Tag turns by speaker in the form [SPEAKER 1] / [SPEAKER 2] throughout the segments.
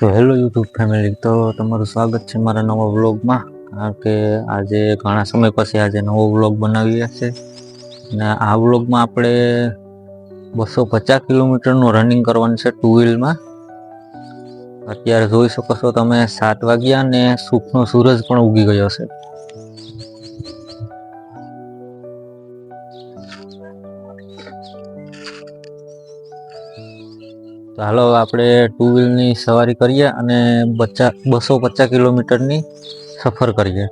[SPEAKER 1] તો hello YouTube family તો તમારું સ્વાગત છે મારા નવા વ્લોગમાં. કારણ કે આજે ઘણા સમય પછી આજે નવો વ્લોગ બનાવીએ છે. અને આ વ્લોગમાં આપણે બસો પચાસ કિલોમીટરનું રનિંગ કરવાનું છે ટુ વ્હીલમાં અત્યારે જોઈ શકો છો તમે સાત વાગ્યા અને સુખનો સૂરજ પણ ઉગી ગયો છે. તો હાલો આપણે ટુ વ્હીલની સવારી કરીએ અને બચા બસો પચાસ કિલોમીટરની સફર કરીએ.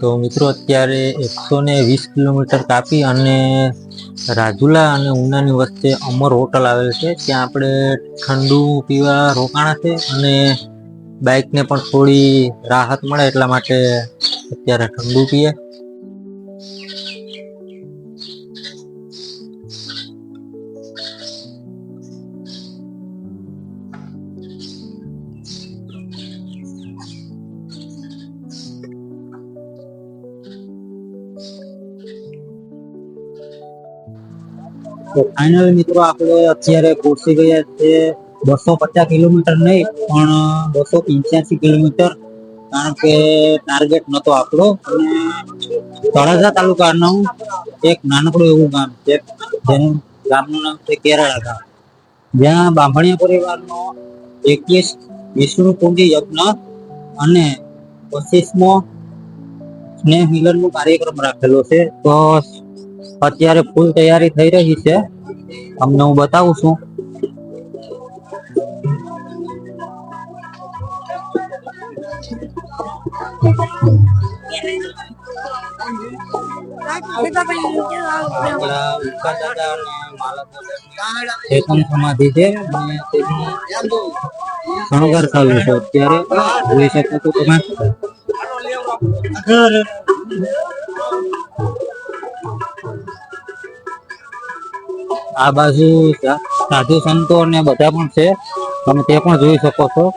[SPEAKER 1] તો મિત્રો અત્યારે એકસો ને વીસ કિલોમીટર કાપી અને રાજુલા અને ઉનાની વચ્ચે અમર હોટલ આવેલ છે. ત્યાં આપણે ઠંડુ પીવા રોકાણા છે અને બાઇકને પણ થોડી રાહત મળે એટલા માટે અત્યારે ઠંડુ પીએ. તો ફાઇનલ મિત્રો આપણે અત્યારે પહોંચી ગયા છે બસો પચાસ કિલોમીટર નહીં, પણ બસો પંચ્યાસી કિલોમીટર, કારણ કે ટાર્ગેટ નતો આપણો. અને તળાજા તાલુકાનું એક નાનકડું એવું ગામ છે, જેનું ગામનું નામ છે કેરાળા ગામ. જ્યાં બાંભણિયા પરિવારનો એકવીસ વિષ્ણુ કુંડી યજ્ઞ અને પચીસમો સ્નેહ મિલનનો કાર્યક્રમ રાખેલો છે. તો અત્યારે ફૂલ તૈયારી થઈ રહી છે. તમને હું બતાવું છું. ચેતન છે અત્યારે. જોઈ શકો છો તમે. આ બાજુ સાધુ સંતો ને બધા પણ છે. તમે તે પણ જોઈ શકો છો.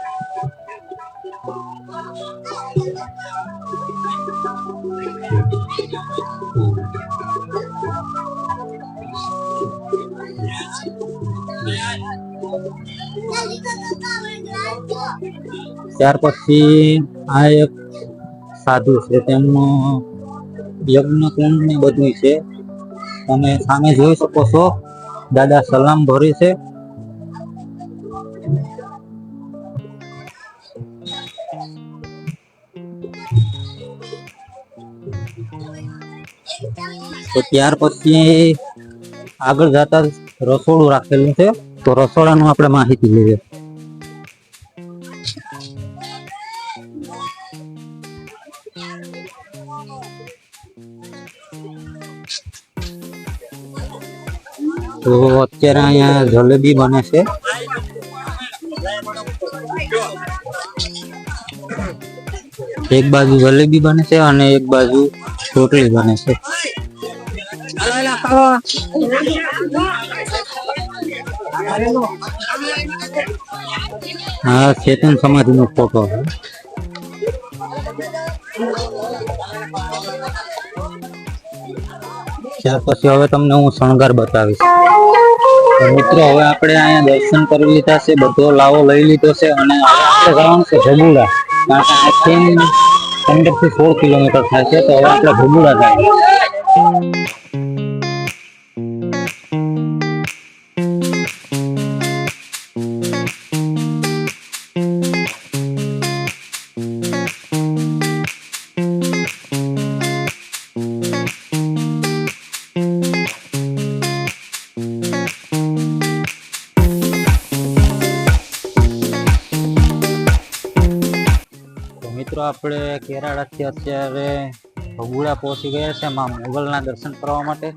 [SPEAKER 1] ત્યાર પછી આ એક સાધુ છે. તેમનો યજ્ઞ કુંડ ને બધું છે. તમે સામે જોઈ શકો છો. દાદા સલામ ભરી છે. તો ત્યાર પછી આગળ જતા રસોડું રાખેલું છે. તો રસોડાનું આપણે માહિતી લઈએ. તો અત્યારે અહીંયા જલેબી બને છે. એક બાજુ જલેબી બને છે અને એક બાજુ રોટલી બને છે. હા, ચેતન સમાધિ નો ફોટો ત્યાર પછી હવે તમને હું શણગાર બતાવીશ. મિત્રો, હવે આપણે અહીંયા દર્શન કરી લીધા છે, બધો લાવો લઈ લીધો છે અને આપણે જવાનું છે ભગુડા. કારણ પંદરથી સોળ કિલોમીટર થાય છે, તો હવે આપણે ભગુડા જાય તો આપણે કેરાળાથી અત્યારે ભગુડા પહોંચી ગયા છે માં મોગલના દર્શન કરવા માટે.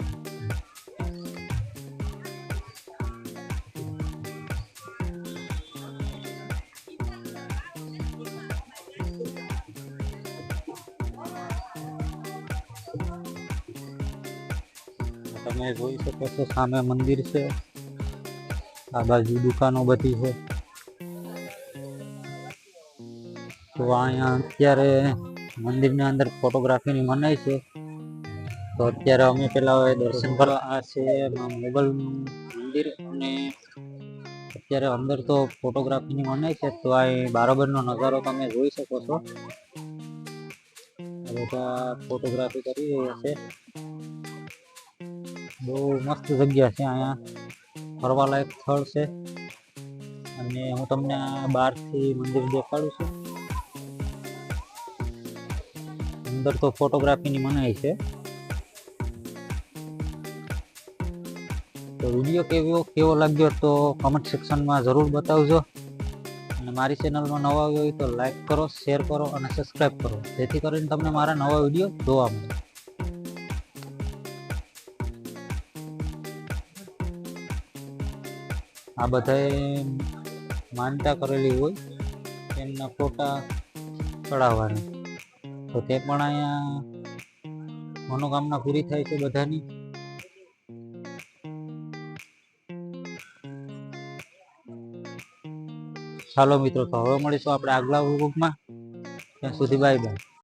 [SPEAKER 1] તમે જોઈ શકો છો સામે મંદિર છે. આ બાજુ દુકાનો બધી છે. તો અહીંયા અત્યારે મંદિરની અંદર ફોટોગ્રાફીની મનાઈ છે. તો અત્યારે અમે પેલા દર્શન કરવા આ છે મોગલ મંદિર અને અત્યારે અંદર તો ફોટોગ્રાફીની મનાય છે. તો આ બારોબરનો નજારો તમે જોઈ શકો છો. ફોટોગ્રાફી કરી રહ્યા છે. બહુ મસ્ત જગ્યા છે અહીંયા. ફરવાલાયક સ્થળ છે. અને હું તમને બહારથી મંદિર દેખાડું છું. અંદર તો ફોટોગ્રાફીની મનાઈ છે. તો વીડિયો કેવો કેવો લાગ્યો તો કમેન્ટ સેક્શનમાં જરૂર બતાવજો. અને મારી ચેનલમાં નવા આવ્યો હોય તો લાઈક કરો શેર કરો અને સબસ્ક્રાઈબ કરો. જેથી કરીને તમને મારા નવા વીડિયો જોવા મળે. આ બધાએ માનતા કરેલી હોય એમના ફોટા ચડાવવાની. તો તે પણ અહીંયા મનોકામના પૂરી થાય છે બધાની. ચાલો મિત્રો, તો હવે મળીશું આપણે આગલા ગ્રુપમાં ત્યાં સુધી બાય બાય